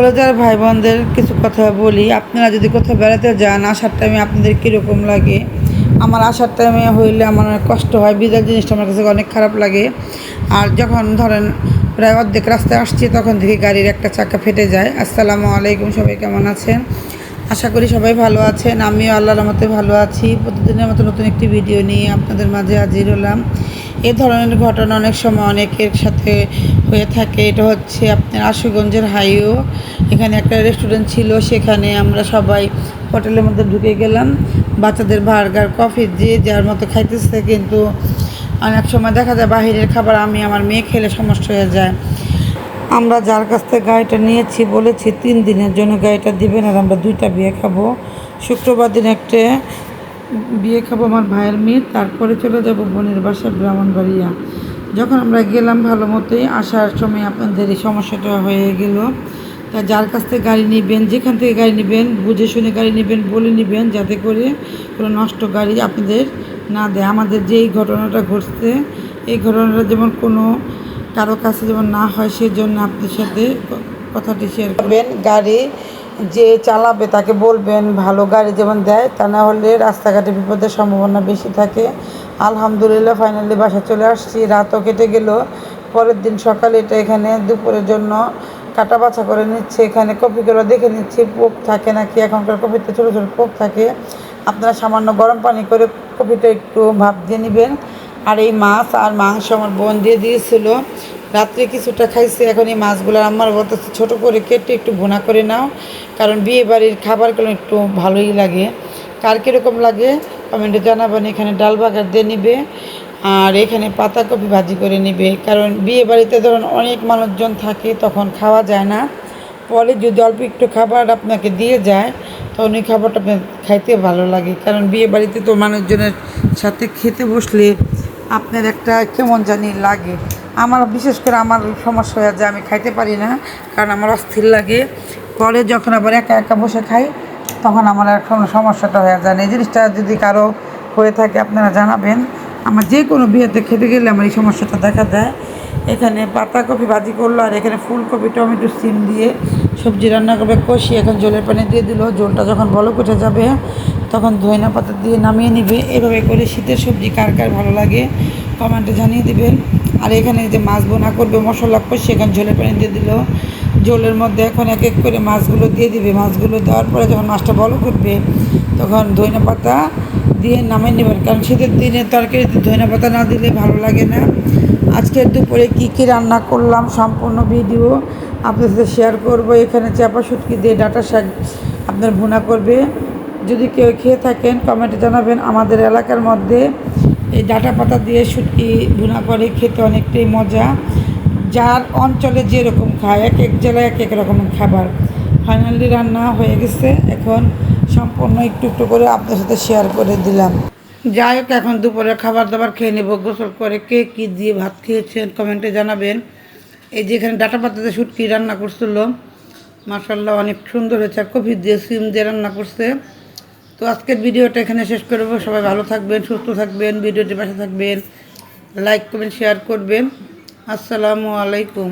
কলেজের ভাই বোনদের কিছু কথা বলি। আপনারা যদি কোথাও বেড়াতে যান, আসার টাইমে আপনাদের কীরকম লাগে? আমার আসার টাইমে হইলে আমার অনেক কষ্ট হয় বিদায় জিনিসটা আমার কাছে অনেক খারাপ লাগে। আর যখন ধরেন প্রায় অর্ধেক রাস্তায় আসছি, তখন থেকে গাড়ির একটা চাকা ফেটে যায়। আসসালামু আলাইকুম, সবাই কেমন আছেন? আশা করি সবাই ভালো আছেন। আমিও আল্লাহর মতে ভালো আছি। প্রতিদিনের মতো নতুন একটি ভিডিও নিয়ে আপনাদের মাঝে হাজির হলাম। এ ধরনের ঘটনা অনেক সময় অনেকের সাথে হয়ে থাকে। এটা হচ্ছে আপনার আশুগঞ্জের হাইও এখানে একটা রেস্টুরেন্ট ছিল, সেখানে আমরা সবাই হোটেলের মধ্যে ঢুকে গেলাম। বাচ্চাদের বার্গার, কফি যে যার মতো খাইতেছে, কিন্তু অনেক সময় দেখা যায় বাহিরের খাবার আমি, আমার মেয়ে খেলে সমস্যা হয়ে যায়। আমরা যার কাছ থেকে গাড়িটা নিয়েছি বলেছি, তিন দিনের জন্য গাড়িটা দিবেন আর আমরা দুইটা বিয়ে খাব। শুক্রবার দিন একটা বিয়ে খাব আমার ভাইয়ের মেয়ে, তারপরে চলে যাব বোনের বাসা ব্রাহ্মণবাড়িয়া। যখন আমরা গেলাম ভালো মতোই, আসার সময় আপনাদের এই সমস্যাটা হয়ে গেল। তা যার কাছ থেকে গাড়ি নেবেন, যেখান থেকে গাড়ি নেবেন, বুঝে শুনে গাড়ি নেবেন, বলে নেবেন, যাতে করে কোনো নষ্ট গাড়ি আপনাদের না দেয়। আমাদের যে এই ঘটনাটা ঘটছে, এই ঘটনাটা যেমন কোনো কারও কাছে যেমন না হয়, সেজন্য আপনার সাথে কথাটি শেয়ার করবেন গাড়ি যে চালাবে তাকে বলবেন, ভালো গাড়ি যেমন দেয়, তা না হলে রাস্তাঘাটে বিপদের সম্ভাবনা বেশি থাকে। আলহামদুলিল্লাহ ফাইনালি বাসা চলে আসছি। রাতও কেটে গেল। পরের দিন সকালে এটা এখানে দুপুরের জন্য কাটা বাছা করে নিচ্ছে। এখানে কপিগুলো দেখে নিচ্ছি। পোক থাকে নাকি? এখনকার কপিতে ছোটো ছোটো পোক থাকে। আপনারা সামান্য গরম পানি করে কপিটা একটু ভাপ দিয়ে নেবেন। আর এই মাছ আর মাংস আমার বোন দিয়ে দিয়েছিল। রাত্রে কিছুটা খাইছে, এখন এই মাছগুলো আমার বলতেছে, ছোটো করে কেটে একটু ভুনা করে নাও, কারণ বিয়ে বাড়ির খাবারগুলো একটু ভালোই লাগে। কার কীরকম লাগে কমেন্টে জানাবেন, এখানে ডাল বাগার দিয়ে নিবে, আর এখানে পাতাকপি ভাজি করে নিবে। কারণ বিয়ে বাড়িতে ধরুন অনেক মানুষজন থাকে, তখন খাওয়া যায় না। পরে যদি অল্প একটু খাবার আপনাকে দিয়ে যায়, তখন ওই খাবারটা আপনার খাইতে ভালো লাগে। কারণ বিয়ে বাড়িতে তো মানুষজনের সাথে খেতে বসলে আপনার একটা কেমন জানি লাগে। আমার, বিশেষ করে আমার সমস্যা হয়ে যায়, আমি খাইতে পারি না, কারণ আমার অস্থির লাগে। পরে যখন আবার একা একা বসে খাই, তখন আমার এখন সমস্যাটা হয়ে যায় এই জিনিসটা যদি কারও হয়ে থাকে, আপনারা জানাবেন। আমার যে কোনো বিয়েতে খেতে গেলে আমার এই সমস্যাটা দেখা দেয়। এখানে পাতাকপি ভাজি করল, আর এখানে ফুলকপি, টমেটো, সিম দিয়ে সবজি রান্না করবে কষি এখন জলের পানি দিয়ে দিল। জলটা যখন বলক উঠে যাবে তখন ধইনা পাতা দিয়ে নামিয়ে নিবে। এভাবে করে শীতের সবজি কার কার ভালো লাগে কমেন্টে জানিয়ে দিবেন। আর এখানে যে মাছ বোনা করবে, মশলা কষি সেখানে ঝোলের পানি দিয়ে দিল। জলের মধ্যে এখন এক এক করে মাছগুলো দিয়ে দিবে। মাছগুলো দেওয়ার পরে যখন মাছটা বলক করবে, তখন ধইনা পাতা দিয়ে নামিয়ে নেবেন। কারণ শীতের দিনে তরকারিতে ধইনা পাতা না দিলে ভালো লাগে না। আজকের দুপুরে কী কী রান্না করলাম সম্পূর্ণ ভিডিও আপনাদের সাথে শেয়ার করব। এখানে চাপা শুটকি দিয়ে ডাটা শাক আপনার ভুনা করবে। যদি কেউ খেয়ে থাকেন কমেন্টে জানাবেন। আমাদের এলাকার মধ্যে এই ডাটা পাতা দিয়ে শুটকি ভুনা করে খেতে অনেকটাই মজা। যার অঞ্চলে যেরকম খায়, এক এক জেলায় এক এক রকম খাবার। ফাইনালি রান্না হয়ে গেছে। এখন সম্পূর্ণ একটু একটু করে আপনার সাথে শেয়ার করে দিলাম। যাই হোক, এখন দুপুরে খাবার দাবার খেয়ে নেব। গোসল করে কে কী দিয়ে ভাত খেয়েছেন কমেন্টে জানাবেন। এই যে এখানে ডাটা পাতাতে শুটকি রান্না করছিল। মাসাল্লাহ অনেক সুন্দর হয়েছে। আর কফি দিয়ে সিম দিয়ে রান্না করছে। তো আজকের ভিডিওটা এখানে শেষ করব। সবাই ভালো থাকবেন, সুস্থ থাকবেন, ভিডিওটি পাশে থাকবেন। লাইক করবেন শেয়ার করবেন। আসসালামু আলাইকুম।